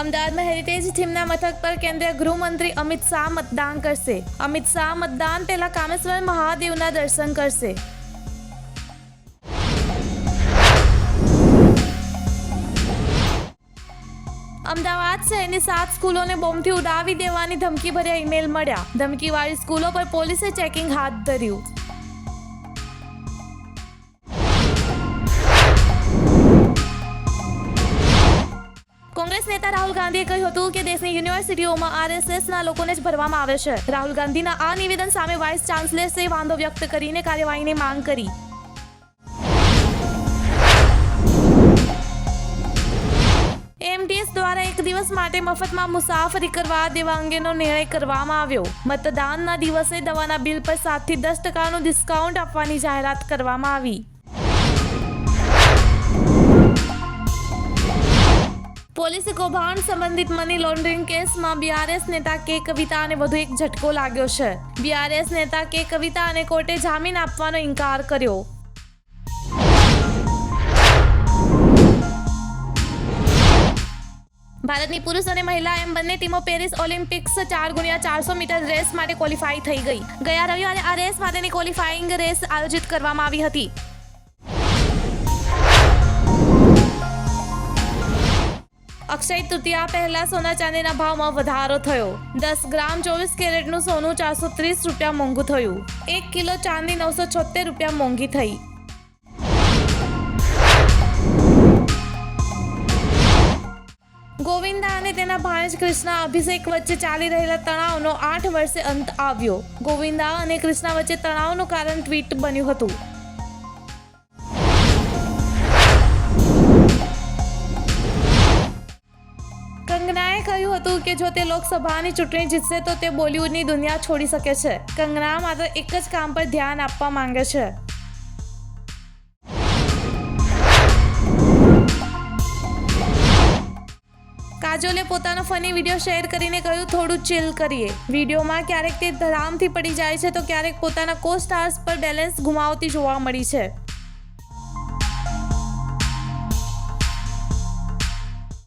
અમદાવાદમાં હેરિટેજ થીમના મથક પર કેન્દ્રીય ગૃહમંત્રી અમિત શાહ મતદાન કરશે. અમિત શાહ મતદાન પહેલા કામેશ્વર મહાદેવના દર્શન કરશે. અમદાવાદ શહેરની સાત સ્કૂલોને બોમ્બથી ઉડાવી દેવાની ધમકી ભર્યા ઈમેલ મળ્યા. ધમકીવાળી સ્કૂલો પર પોલીસે ચેકિંગ હાથ ધર્યું. નેતા રાહુલ ગાંધીએ કહ્યું હતું કે દેશની યુનિવર્સિટીઓમાં આરએસએસના લોકોને જ ભરવામાં આવે છે. રાહુલ ગાંધીના આ નિવેદન સામે વાઇસ ચાન્સલર્સે વાંધો વ્યક્ત કરીને કાર્યવાહીની માંગ કરી. એમટીએસ દ્વારા એક દિવસ માટે મફતમાં મુસાફરી કરવા દેવા અંગેનો નિર્ણય કરવામાં આવ્યો. મતદાનના દિવસે દવાના બિલ પર સાતથી દસ ટકાનું ડિસ્કાઉન્ટ આપવાની જાહેરાત કરવામાં આવી. પોલીસે કૌભાંડ સંબંધિત મની લોન્ડરિંગ કેસમાં બીઆરએસ નેતા કે કવિતાને વધુ એક ઝટકો લાગ્યો છે. બીઆરએસ નેતા કે કવિતાને કોર્ટે જામીન આપવાનો ઇનકાર કર્યો. ભારતની પુરુષ અને મહિલા એમ બંને ટીમો પેરિસ ઓલિમ્પિક્સ ચાર ગુણ્યા ચારસો મીટર રેસ માટે ક્વોલિફાઈ થઈ ગઈ. ગયા રવિવારે આ રેસ માટેની ક્વોલિફાઈંગ રેસ આયોજિત કરવામાં આવી હતી. અક્ષય તૃતીયા પહેલા સોના ચાંદીના ભાવમાં વધારો થયો. દસ ગ્રામ ચોવીસ કેરેટનું સોનું ચારસો ત્રીસ રૂપિયા મોંઘું થયું. એક કિલો ચાંદી નવસો છોતેર રૂપિયા મોંઘી થઈ. ગોવિંદા અને તેના ભાણેજ કૃષ્ણા અભિષેક વચ્ચે ચાલી રહેલા તણાવનો આઠ વર્ષે અંત આવ્યો. ગોવિંદા અને કૃષ્ણા વચ્ચે તણાવનું કારણ ટ્વીટ બન્યું હતું. કંગનાએ કહ્યું હતું કે જો તે લોકસભાની ચૂંટણી જીતશે, તો તે બોલિવૂડની દુનિયા છોડી શકે છે. કંગના માત્ર એક જ કામ પર ધ્યાન આપવા માંગે છે. કાજોલે પોતાનો ફની વીડિયો શેર કરીને કહ્યું, થોડું ચિલ કરીએ. વિડીયોમાં ક્યારેક તે ધરામથી પડી જાય છે, તો ક્યારેક પોતાના કો સ્ટાર્સ પર બેલેન્સ ગુમાવતી જોવા મળી છે.